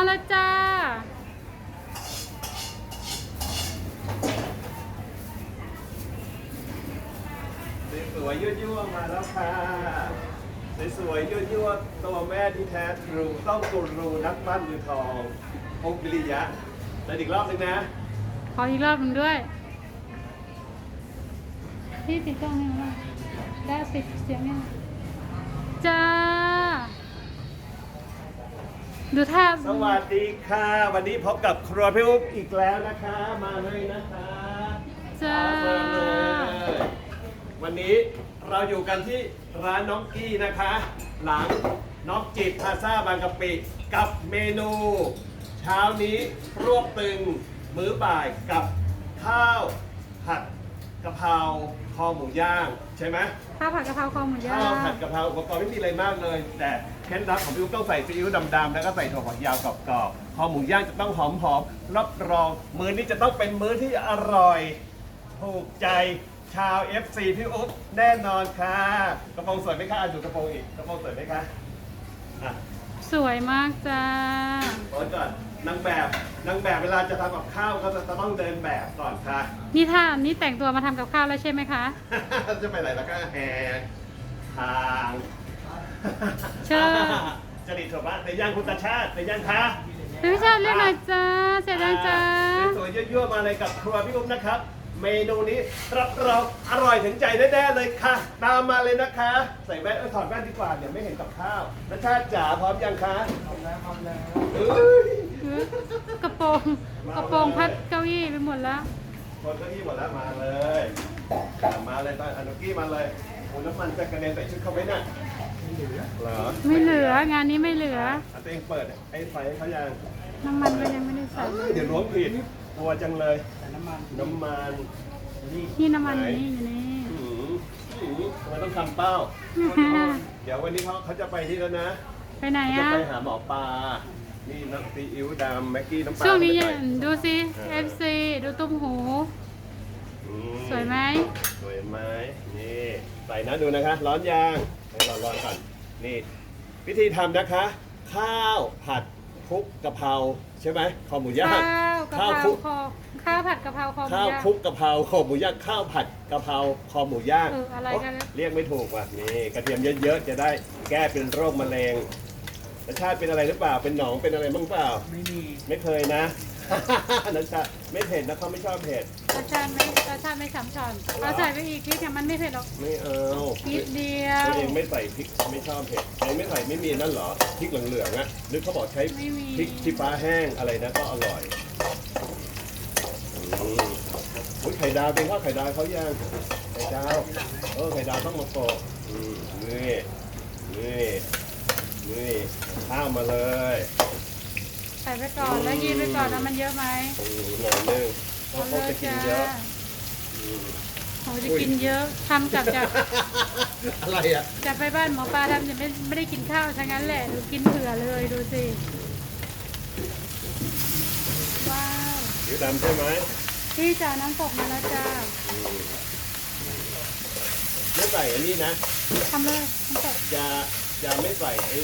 มาแล้วจ้า สวยๆยั่วๆมาแล้วค่ะ สวยๆยั่วๆตัวแม่ที่แท้ทรูต้องกุรูนักปั้นมือทององค์ปิริยะแล้วอีกรอบหนึงนะ ขออีกรอบหนึ่งด้วย พี่ปิดกล้องนี่มั้ยได้ปิดเสียงยังจ้า ดูท่าสวัสดีค่ะ วันนี้พบกับครัวพี่อุ๊บอีกแล้วนะคะ มาเลยนะคะจ้ามาเลยวันนี้เราอยู่กันที่ร้านน้องกี้นะคะ หลังน้องจิตพาซาบางกะปิกับเมนู เช้านี้รวบตึงมื้อบ่ายกับข้าวผัดกะเพราคอหมูย่าง ใช่ไหมข้าวผัดกะเพราคอหมูย่าข้าวงผัดกะเพราอุปกรณ์ไม่มีอะไรมากเลย แต่เคล็ดลับของพี่อุ๊บต้องใส่ซีอิ๊วดำๆแล้วก็ใส่ถั่วฝักยาวกรอบๆคอหมูย่างจะต้องหอมๆรับรองมื้อนี้จะต้องเป็นมื้อที่อร่อยถูกใจชาว FC พี่อุ๊บแน่นอนค่ะกระโปรงสวยไหมคะอะดูกระโปรงอีกกระโปรงสวยไหมคะอะสวยมากจ้าโอนก่อน นางแบบนางแบบเวลาจะทำกับข้าวก็จะต้องเดินแบบก่อนค่ะ นี่ท่านี่แต่งตัวมาทำกับข้าวแล้วใช่ไหมคะ จะไปไหนแล้วก็แหกทางเชิญ จริตถั่วบ้านในย่างคุณตาชาติในย่างคะพี่ชาติเรียกหน่อยจ้าเสร็จแล้วจ้าสวยๆยั่วๆมาเลยกับครัวพี่อุ้มนะครับ เมนูนี้รับรองอร่อยถึงใจแน่ๆเลยค่ะ ตามมาเลยนะคะ ใส่แว่นเออถอดแว่นดีกว่าเดี๋ยวไม่เห็นกับข้าวนัชชาติจ๋าพร้อมยังคะพร้อมแล้วพร้อมแล้ว กระโปรงกระโปรงพัดเก้าอี้ไปหมดแล้ว คนเก็ยี่หมดแล้วมาเลยอะมาเลยตอนอนุกี้มาเลยโอ้น้ำมันจะกระเด็นใส่ชุดเขาไหมน่ะไม่เหลือเหรอไม่เหลืองานนี้ไม่เหลือะตัวเองเปิดไอ้ไฟให้เขายัง น้ำมันก็ยังไม่ได้ใส่เดี๋ยวล้วงผิดกลัวจังเลย น้ำมันน้ำมันนี่นี่น้ำมันอยู่นี่อยู่นี่หืมหืมทำไมต้องทำเป้า เดี๋ยววันนี้เขาเขาจะไปที่แล้วนะ ไปไหนจะอะไปหาหมอปลา นี่น้ำซีอิ๊วดำแม็กกี้น้ำปลาช่วงนี้ไม่ยัได้งดูสิ FC ดูตุ้มหู อืสวยไหมสวยไหมนี่ใส่นะดูนะคะ ร้อนยางให้ร้อนร้อนก่อนนี่วิธีทำนะคะ ข้าวผัดคลุกกะเพราใช่ไหมคอหมูย่าง ข้าวกะเพราคลุกคอข้าวผัดกะเพราคอหมูข้าวย่าง คลุกกะเพราคอหมูย่างข้าวผัดกะเพราคอหมูย่างเอออะไรกันเนี่ยเรียกไม่ถูกว่ะนี่กระเทียมเยอะๆจะได้แก้เป็นโรคมะเร็ง รสชาติเป็นอะไรหรือเปล่า เป็นหนองเป็นอะไรบ้างเปล่า ไม่มีไม่เคยนะรสชาติไม่เผ็ดนะเขาไม่ชอบเผ็ด รสชาติไม่รสชาติไม่สามช้อนเอาใส่ไปอีกนิดแต่มันไม่เผ็ดหรอกไม่เอานิดเดียวตัวเองไม่ใส่พริกไม่ชอบเผ็ดเองไม่ใส่ไม่มีนั่นเหรอพริกเหลืองๆอะหรือเขาบอกใช้ไม่มีพริกชี้ฟ้าแห้งอะไรนะก็อร่อยอืมอุ๊ยไข่ดาวเป็นว่าไข่ดาวเขาย่างไข่ดาวเออไข่ดาวต้องมาโปะอืมนี่นี่ นี่ข้าวมาเลยใส่ไปก่อนแล้วยีนไปก่อนนะมันเยอะไหมอืมหน่อยนึงเพราะเขาจะกินเยอะอืมเขาจะกินเยอะทำกับจากอะไรอะจะไปบ้านหมอปลาทำจะไม่ไม่ได้กินข้าวทั้งนั้นแหละหนูกินเผื่อเลยดูสิว้าวผิวดำใช่ไหมพี่จ๋าน้ำตกมาแล้วจ้าอืมไม่ใส่อันนี้นะทำเลยน้ำตก จะ จะไม่ใส่ไอ้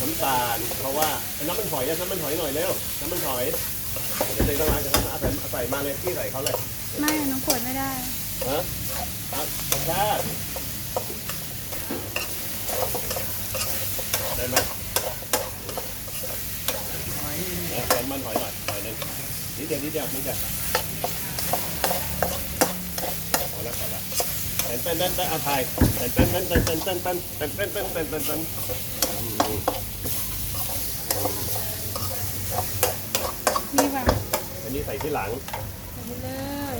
น้ำตาล เพราะว่าน้ำมันหอยอะน้ำมันหอยหน่อยเร็วน้ำมันหอยเดี๋ยวเด็กต้องล้างจากนั้นเอาใส่ใส่มาเลยที่ใส่เขาเลยไม่หนูขวดไม่ได้ฮะอะธรรมชาติได้ไหมหอยเอาใส่มันหอยหน่อยหน่อยหนึงนิดเดียวนิดเดียวนิดเดียวพอแล้วพอแล้วเต้นเต้นเต้นเต้นอาถ่ายเต้นเต้นเต้นเต้นเต้นเต้นเต้นเต้นเต้นเต้นเต้นเต้นเต้นอืมนี่ป่ะอันนี้ใส่ที่หลังใส่ไปเลย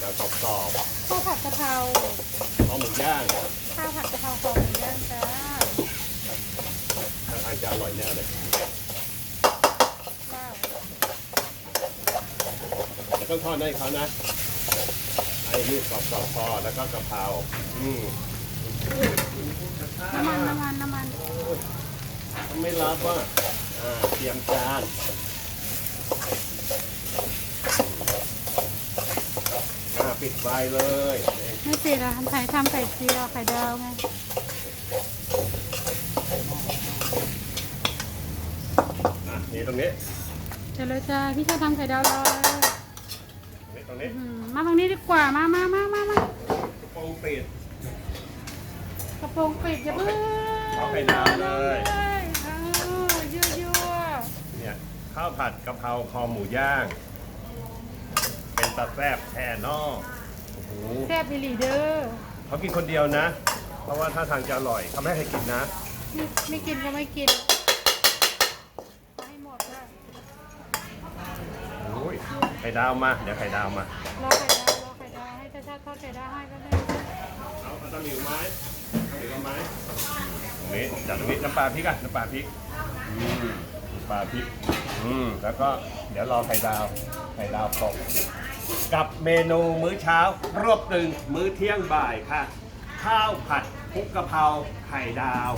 แล้วกรอบกรอบข้าวผัดกะเพราๆเอาหมูย่างข้าวผัดกะเพราคอหมูย่างจ้าทางทางจะอร่อยแน่เลย ว้าว แล้ว ต้องทอดให้เขานะไอ้นี่กรอบกรอบพอแล้วก็กะเพราอืมน้ำมันน้ำมันน้ำมันไม่รับว่าอ่าเตรียมจานอ่าปิดไฟเลยไม่ติดอะทำไข่ทำไข่เจียวไข่ดาวไงอะนี่ตรงนี้ เดี๋ยวเลยจ้าพี่ชายทำไข่ดาวรอเลย ตรงนี้ตรงนี้อืมมาตรงนี้ดีกว่า มามามามามาโปรงปิด กระโปรงปิดอย่าเพิ่งเอาไข่ดาวเลย เอายั่วยั่วเนี่ยข้าวผัดกะเพราคอหมูย่าง เป็นตาแซบแท่นอกโอ้โหแซ่บอีหลีเด้อเขากินคนเดียวนะ เพราะว่าท่าทางจะอร่อยเขาไม่ให้ใครกินนะ ไม่ไม่กินก็ไม่กินเอาให้หมดค่ะ โอ้ยไข่ดาวมา เดี๋ยวไข่ดาวมา รอไข่ดาวรอไข่ดาวให้ชาชาติทอดไข่ดาวให้ก็ได้เอาเอาตะหลิวไม้ตะหลิวเอาไม้ตรงนี้จับตรงนี้น้ำปลาพริกอะน้ำปลาพริกอืมน้ำปลาพริกอืมแล้วก็เดี๋ยวรอไข่ดาวไข่ดาวตกกับเมนูมื้อเช้ารวบตึงมื้อเที่ยงบ่ายค่ะ ข้าวผัดคลุกกะเพราไข่ดาว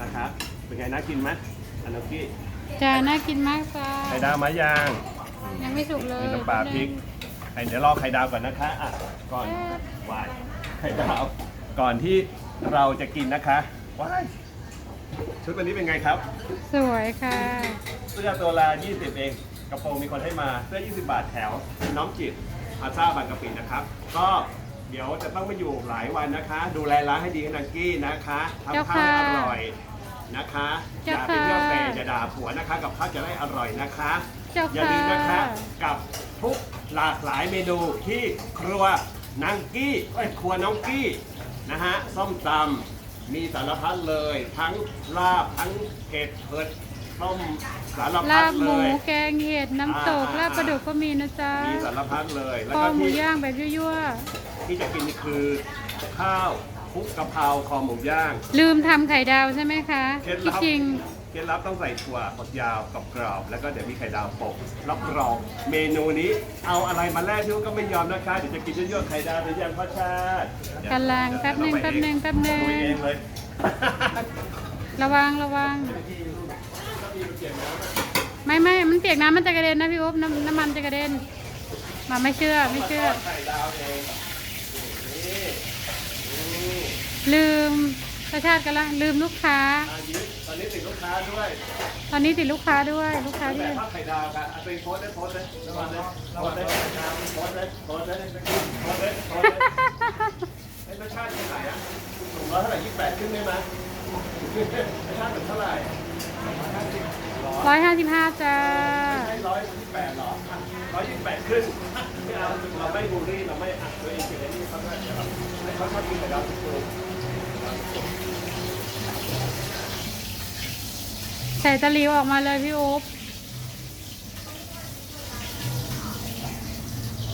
นะคะเป็นไงน่ากินไหมอันนกี้จ้าน่ากินมากจ้าไข่ดาวมายาง ยังไม่สุกเลยมีน้ำปลาพริกไอ้เดี๋ยวรอไข่ดาวก่อนนะคะอะก่อนวายไข่ดาว ก่อนที่เราจะกินนะคะว้ายชุดวันนี้เป็นไงครับ สวยค่ะ เสื้อตัวละ20 เอง กระโปรงมีคนให้มา เสื้อ 20 บาทแถว น้องจิตอาซาบางกะปินะครับ ก็เดี๋ยวจะต้องมาอยู่หลายวันนะคะ ดูแลร้านให้ดีให้นังกี้นะคะทำข้าวให้อร่อยนะคะอเจ้าย่าค่ะไปเที่ยวเตะอย่าด่าผัวนะคะ กับข้าวจะได้อร่อยนะคะ เจ้าอย่าค่ะลืมนะคะกับทุกหลากหลายเมนูที่ครัวนางกี้เอ้ยครัวน้องกี้นะฮะส้มตำมีสารพัดเลย ทั้งลาบทั้งเห็ดเผ็ดต้มสารลาพัดบหเลมูย แกงเห็ดน้ำตกอ่า ลาบปลาดุกก็มีนะจ๊ะมีสารพัดเลยแล้วคอก็หมูที่ ย่างแบบยั่วที่จะกินคือข้าวคลุกกะเพราคอหมูย่าง ๆลืมทำไข่ดาวใช่ไหมคะเคล็ดที่ลับจริง เคล็ดลับต้องใส่ถั่วฝักยาวกับกรอบแล้วก็เดี๋ยวมีไข่ดาวโปะรับรองเมนูนี้เอาอะไรมาแลกพี่อุ๊ก็ไม่ยอมนะคะเดี๋ยวจะกินเยอะๆไข่ดาวเดี๋ยวยังพ่อชาติเดี๋ยวกำลังเดี๋ยวแป๊บหนึ่งเดี๋ยวแป๊บหนึ่งแป๊บหนึ่งลุยเองเลย ระวังระวัง ไม่ไม่มันเปียกน้ำมันจะกระเด็นนะพี่อุ๊บน้ำน้ำมันจะกระเด็นมาไม่เชื่อไม่เชื่อ ไข่ดาวเองนี่นี่ลืม ประชาติกันละลืมลูกค้าอันนี้ตอนนี้ติดลูกค้าด้วยตอนนี้ติดลูกค้าด้วยลูกค้าแต่ที่ภาพไข่ดาวค่ะเอาไปโพสต์ได้โพสต์เลยระวังเลยโพสต์เลยโพสต์เลยโพสต์เลยโพสต์เลยโพสต์เลยไอ้รสชาติเป็นไงอะสูงร้อยเท่าไหร่ยี่สิบแปดขึ้นได้ไหมรสชาติเป็นเท่าไหร่ร้อยห้าสิบห้าจ้าไม่ร้อยยี่สิบแปดหรอร้อยยี่สิบแปดขึ้นไม่เอาเราไม่บูลลี่เราไม่อัดตัวเองเป็นไอ้นี่เขาได้ครับให้เขาชอบกินแต่เราสูง ใส่ตะหลิวออกมาเลยพี่อุ๊บ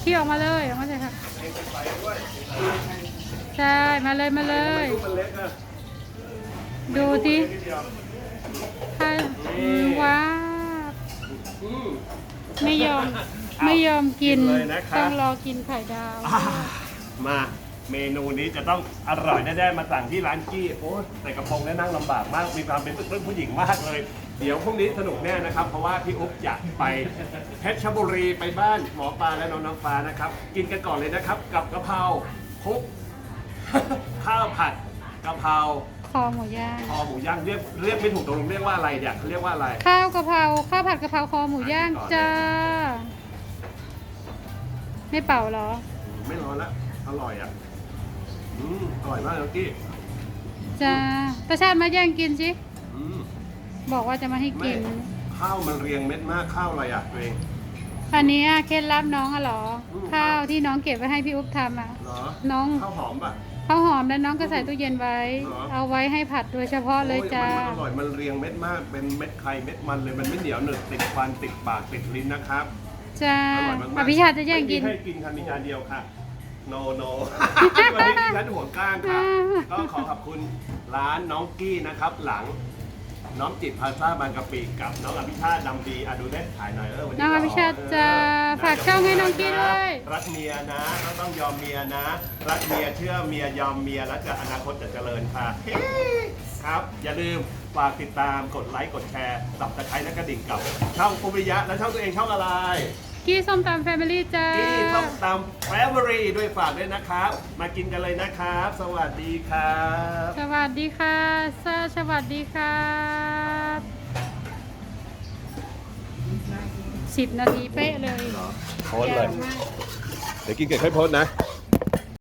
พี่ออกมาเลยออกมาเลยค่ะเองเป็นไฟด้วยใช่มาเลยมาเลยลูกมันเล็กนะดูสินิดเดียวค่ะอืมว้าวอืมไม่ยอมไม่ยอมกินกินเลยนะคะต้องรอกินไข่ดาวอ่ามา เมนูนี้จะต้องอร่อยแน่ๆมาสั่งที่ร้านกี้โอ้ยใส่กระโปรงแล้วนั่งลำบากมาก มีความเป็นเพื่อนผู้หญิงมากเลย เดี๋ยวพรุ่งนี้สนุกแน่นะครับ เพราะว่าพี่อุ๊บอยากไปเพชรบุรีไปบ้านหมอปลาและน้องน้ำฟ้านะครับ กินกันก่อนเลยนะครับ กับกะเพราคลุก ข้าวผัดกะเพราคอหมูย่างคอหมูย่างเรียกเรียกไม่ถูกตรงเรียกว่าอะไรเนี่ยเขาเรียกว่าอะไร ข้าวกะเพราข้าวผัดกะเพราคอหมูย่างจ้า ไม่เป่าเหรอ ไม่ร้อนละอร่อยอะ อืมอร่อยมากเลยกี้จ้าประชาติมาแย่งกินสิ อืมบอกว่าจะมาให้ไม่กิน ข้าวมันเรียงเม็ดมากข้าวอะไรอะตัวเอง อันนี้อะเคล็ดลับน้องอะเหรอ อืม ข้าวที่น้องเก็บไว้ให้พี่อุ๊บทำอะเหรอน้องข้าวหอมป่ะ ข้าวหอมแล้วน้องก็ใส่ตู้เย็นไว้ เหรอ เอาไว้ให้ผัดโดยเฉพาะเลยโอ้จ้า มันอร่อยมันเรียงเม็ดมากเป็นเม็ดไข่เม็ดมันเลยมันไม่เหนียวหนึบติดฟันติดปากติดลิ้นนะครับจ้าอร่อยมากๆอภิชาติจะแย่งกิน ไม่มีให้กินค่ะมีจานเดียวค่ะ โนโน วันนี้ที่ร้านหัวก้างค่ะ ก็ขอขอบคุณร้านน้องกี้นะครับ หลัง น้องจิตพาซ่าบางกะปิกับน้องอภิชาติดำดีอะดูได้ถ่ายหน่อยเออวันนี้น้องอภิชาติเออจะฝากช่องให้น้องกี้ด้วย รักเมียนะก็ต้องยอมเมียนะ รักเมียเชื่อเมียยอมเมียแล้วจะอนาคตจะเจริญค่ะครับ อย่าลืมฝากติดตามกดไลค์กดแชร์สับตะไคร้และกระดิ่งกับช่องปุริยะและช่องตัวเองช่องอะไร กี้ส้มตำแฟมิลี่จ้าที่ส้มตำแฟเวอรี่ด้วยฝากด้วยนะครับ มากินกันเลยนะครับ สวัสดีครับ สวัสดีค่ะซาสวัสดีครับสิบนาทีเป๊ะเลยโพสต์เลยแจ๋วมาก เดี๋ยวกินเกิดค่อยโพสต์นะค